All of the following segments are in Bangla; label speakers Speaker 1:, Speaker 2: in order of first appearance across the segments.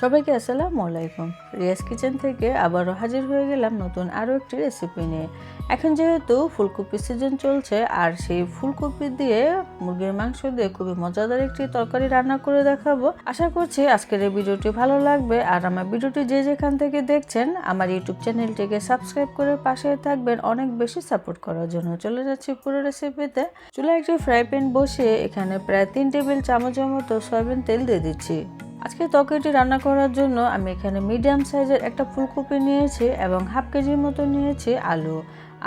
Speaker 1: সবাইকে আসসালামু আলাইকুম। রিয়াজ কিচেন থেকে আবারও হাজির হয়ে গেলাম নতুন আরও একটি রেসিপি নিয়ে। এখন যেহেতু ফুলকপি সিজন চলছে, আর সেই ফুলকপি দিয়ে মুরগির মাংস দিয়ে খুবই মজাদার একটি তরকারি রান্না করে দেখাবো, আশা করছি আজকের এই ভিডিওটি ভালো লাগবে। আর আমার ভিডিওটি যে যেখান থেকে দেখছেন, আমার ইউটিউব চ্যানেলটিকে সাবস্ক্রাইব করে পাশে থাকবেন, অনেক বেশি সাপোর্ট করার জন্য। চলে যাচ্ছি পুরো রেসিপিতে চুলা একটি ফ্রাই প্যান বসিয়ে এখানে প্রায় তিন টেবিল চামচের মতো সয়াবিন তেল দিয়ে দিচ্ছি। আজকে তরকারিটি রান্না করার জন্য আমি এখানে মিডিয়াম সাইজের একটা ফুলকপি নিয়েছি এবং হাফ কেজির মতো নিয়েছি আলু।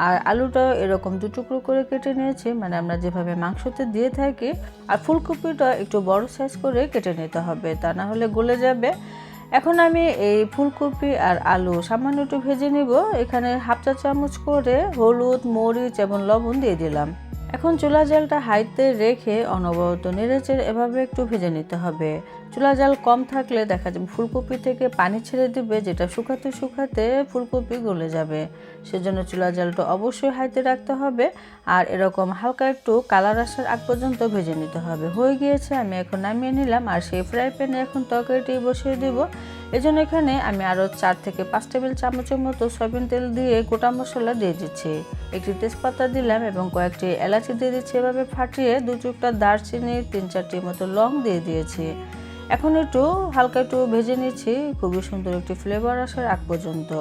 Speaker 1: আর আলুটাও এরকম দু টুকরো করে কেটে নিয়েছি মানে আমরা যেভাবে মাংসতে দিয়ে থাকি, আর ফুলকপিটা একটু বড় সাইজ করে কেটে নিতে হবে, তা না হলে গলে যাবে। এখন আমি এই ফুলকপি আর আলু সামান্য একটু ভেজে নিব। এখানে হাফ চা চামচ করে হলুদ, মরিচ এবং লবণ দিয়ে দিলাম। এখন চুলা জালটা হাইতে রেখে অনবরত নেড়েচেড়ে এভাবে একটু ভেজে নিতে হবে। চুলা জাল কম থাকলে দেখা যাবে ফুলকপি থেকে পানি ছেড়ে দিবে, যেটা শুকাতে শুকাতে ফুলকপি গলে যাবে। সেজন্য চুলা জালটা অবশ্যই হাইতে রাখতে হবে আর এরকম হালকা একটু কালার আসার আগ পর্যন্ত ভেজে নিতে হবে। হয়ে গিয়েছে, আমি এখন নামিয়ে নিলাম আর সেই ফ্রাই প্যানে এখন তরকারিটি বসিয়ে দেব। এজন্য এখানে আমি আরও চার থেকে পাঁচ টেবিল চামচের মতো সয়াবিন তেল দিয়ে গোটা মশলা দিয়ে দিচ্ছি। একটি তেজপাতা দিলাম এবং কয়েকটি এলাচি দিয়ে দিচ্ছি। এভাবে ফাটিয়ে দু চুকটা দারচিনি, তিন চারটির মতো লং দিয়ে দিয়েছি। এখন একটু হালকা একটু ভেজে নিচ্ছি, খুবই সুন্দর একটি ফ্লেভার আসার আগ পর্যন্ত।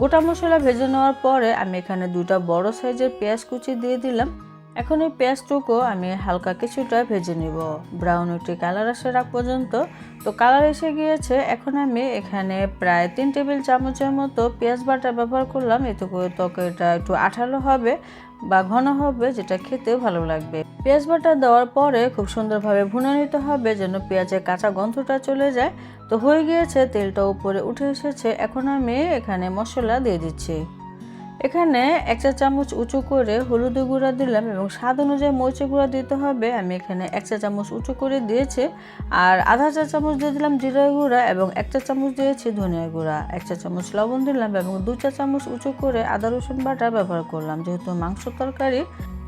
Speaker 1: গোটা মশলা ভেজে নেওয়ার পরে আমি এখানে দুটা বড় সাইজের পেঁয়াজ কুচি দিয়ে দিলাম। এখন এই পেঁয়াজটুকু আমি হালকা কিছুটা ভেজে নিব। ব্রাউন একটি কালার আসার আগ পর্যন্ত। তো কালার এসে গিয়েছে, এখন আমি এখানে প্রায় তিন টেবিল চামচের মতো পেঁয়াজ বাটা ব্যবহার করলাম। এতে করে এটা একটু আঠালো হবে বা ঘন হবে, যেটা খেতে ভালো লাগবে। পেঁয়াজ বাটা দেওয়ার পরে খুব সুন্দরভাবে ভুনে নিতে হবে, যেন পেঁয়াজের কাঁচা গন্ধটা চলে যায়। তো হয়ে গিয়েছে, তেলটা উপরে উঠে এসেছে। এখন আমি এখানে মশলা দিয়ে দিচ্ছি। এখানে এক চা চামচ উঁচু করে হলুদ গুঁড়া দিলাম এবং স্বাদ অনুযায়ী মরিচের গুঁড়া দিতে হবে। আমি এখানে এক চা চামচ উঁচু করে দিয়েছি। আর আধা চা চামচ দিয়ে দিলাম জিরা গুঁড়া এবং এক চা চামচ দিয়েছি ধনিয়া গুঁড়া। এক চা চামচ লবণ দিলাম এবং দু চা চামচ উঁচু করে আদা রসুন বাটা ব্যবহার করলাম। যেহেতু মাংস তরকারি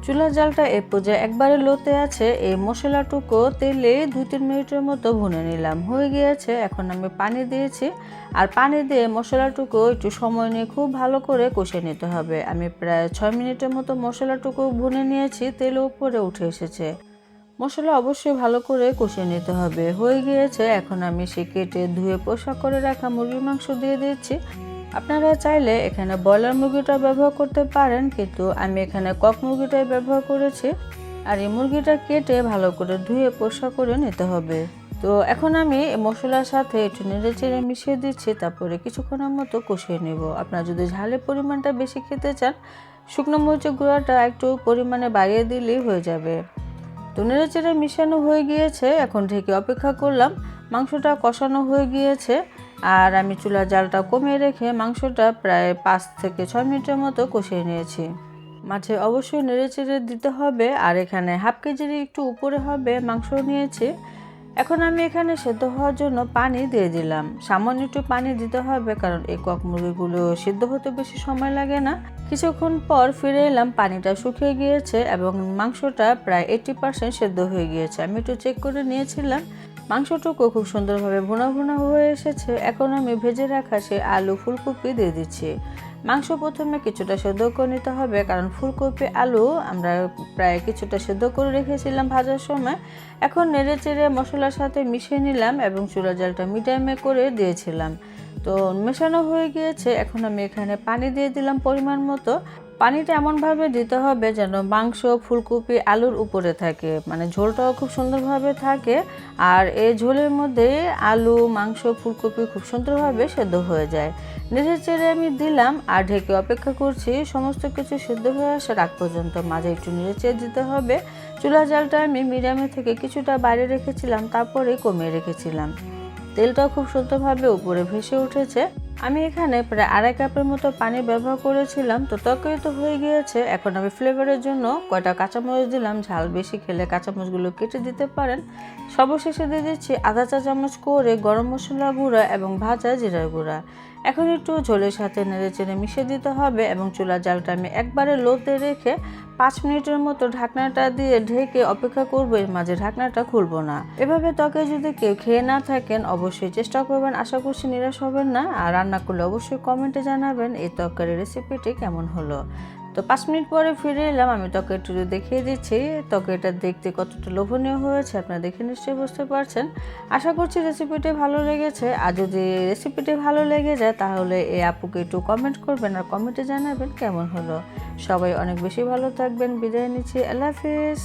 Speaker 1: চুলার জালটা এ পর্যায়ে একবারে লোতে আছে। এই মশলাটুকু তেলে দুই তিন মিনিটের মতো ভুনে নিলাম। হয়ে গিয়েছে, এখন আমি পানি দিয়েছি। আর পানি দিয়ে মশলাটুকু একটু সময় নিয়ে খুব ভালো করে কষে নিতে হবে। আমি প্রায় ছয় মিনিটের মতো মশলাটুকু ভুনে নিয়েছি, তেল উপরে উঠে এসেছে। মশলা অবশ্যই ভালো করে কষিয়ে নিতে হবে। হয়ে গিয়েছে, এখন আমি সে কেটে ধুয়ে পোশাক করে রাখা মুরগির মাংস দিয়ে দিচ্ছি আপনারা চাইলে এখানে ব্রয়লার মুরগিটা ব্যবহার করতে পারেন, কিন্তু আমি এখানে কক মুরগিটাই ব্যবহার করেছি। আর এই মুরগিটা কেটে ভালো করে ধুয়ে পোষা করে নিতে হবে। তো এখন আমি মশলার সাথে একটু নেড়ে চেড়ে মিশিয়ে দিচ্ছি, তারপরে কিছুক্ষণের মতো কষিয়ে নেব। আপনারা যদি ঝালের পরিমাণটা বেশি খেতে চান, শুকনো মরিচের গুঁড়াটা একটু পরিমাণে বাড়িয়ে দিলেই হয়ে যাবে। তো নেড়ে চেড়ে মিশানো হয়ে গিয়েছে, এখন ঢেকে অপেক্ষা করলাম। মাংসটা কষানো হয়ে গিয়েছে। আর আমি চুলার জালটা কমিয়ে রেখে মাংসটা প্রায় পাঁচ থেকে ছয় মিনিটের মতো কষিয়ে নিয়েছি। মাছে অবশ্যই নেড়ে চেড়ে দিতে হবে আর এখানে হাফ কেজির একটু উপরে হবে মাংস নিয়েছি। এখন আমি এখানে সেদ্ধ হওয়ার জন্য পানি দিয়ে দিলাম। সামান্য একটু পানি দিতে হবে কারণ এই কক মুরগিগুলো সেদ্ধ হতে বেশি সময় লাগে না। কিছুক্ষণ পর ফিরে এলাম, পানিটা শুকিয়ে গিয়েছে এবং মাংসটা প্রায় এইটি পার্সেন্ট সেদ্ধ হয়ে গিয়েছে। আমি একটু চেক করে নিয়েছিলাম। মাংসটুকু খুব সুন্দরভাবে ভুনা ভুনা হয়ে এসেছে। এখন আমি ভেজে রাখা সে আলু ফুলকপি দিয়ে দিচ্ছি। মাংস প্রথমে কিছুটা সেদ্ধ করে নিতে হবে, কারণ ফুলকপি আলু আমরা প্রায় কিছুটা সেদ্ধ করে রেখেছিলাম ভাজার সময়। এখন নেড়ে চেড়ে মশলার সাথে মিশিয়ে নিলাম এবং চুলা জালটা মিডিয়ামে করে দিয়েছিলাম। তো মেশানো হয়ে গিয়েছে। এখন আমি এখানে পানি দিয়ে দিলাম পরিমাণ মতো। পানিটা এমনভাবে দিতে হবে যেন মাংস, ফুলকপি, আলুর উপরে থাকে। মানে ঝোলটাও খুব সুন্দরভাবে থাকে আর এই ঝোলের মধ্যে আলু, মাংস, ফুলকপি খুব সুন্দরভাবে সেদ্ধ হয়ে যায়। নেড়ে চেড়ে আমি দিলাম আর ঢেকে অপেক্ষা করছি। সমস্ত কিছু সেদ্ধ হয়ে আসার আগ পর্যন্ত। মাঝে একটু নেড়ে চেড়ে দিতে হবে। চুলা জালটা আমি মিডিয়ামে থেকে কিছুটা বাইরে রেখেছিলাম, তারপরে কমিয়ে রেখেছিলাম। তেলটাও খুব সুন্দরভাবে উপরে ভেসে উঠেছে। আমি এখানে প্রায় আড়াই কাপের মতো পানি ব্যবহার করেছিলাম, তো তরকারি তো হয়ে গিয়েছে। এখন আমি ফ্লেভারের জন্য কয়টা কাঁচামরিচ দিলাম, ঝাল বেশি খেলে কাঁচামরিচগুলো কেটে দিতে পারেন। সর্বশেষে দিয়ে দিচ্ছি আধা চা চামচ করে গরম মশলা গুঁড়া এবং ভাজা জিরার গুঁড়া। এখন একটু ঝোলের সাথে নেড়ে চেড়ে মিশিয়ে দিতে হবে এবং চুলার জালটা আমি একবারে লোতে রেখে পাঁচ মিনিটের মতো ঢাকনাটা দিয়ে ঢেকে অপেক্ষা করব, এর মাঝে ঢাকনাটা খুলবো না। এভাবে ত্বকে যদি কেউ খেয়ে না থাকেন, অবশ্যই চেষ্টা করবেন। আশা করছি নিরাশ হবেন না। আর রান্না করলে অবশ্যই কমেন্টে জানাবেন এই তরকারি রেসিপিটি কেমন হলো। তো পাঁচ মিনিট পরে ফিরে এলাম, আমি তরকারিটি দেখিয়ে দিচ্ছি। তরকারিটা দেখতে কতটা লোভনীয় হয়েছে আপনারা দেখে নিশ্চয়ই বুঝতে পারছেন। আশা করছি রেসিপিটি ভালো লেগেছে। আর যদি রেসিপিটি ভালো লেগে যায়, তাহলে এই আপুকে একটু কমেন্ট করবেন আর কমেন্টে জানাবেন কেমন হলো। সবাই অনেক বেশি ভালো থাকবেন। বিদায় নিচ্ছি। আল্লাহ হাফিজ।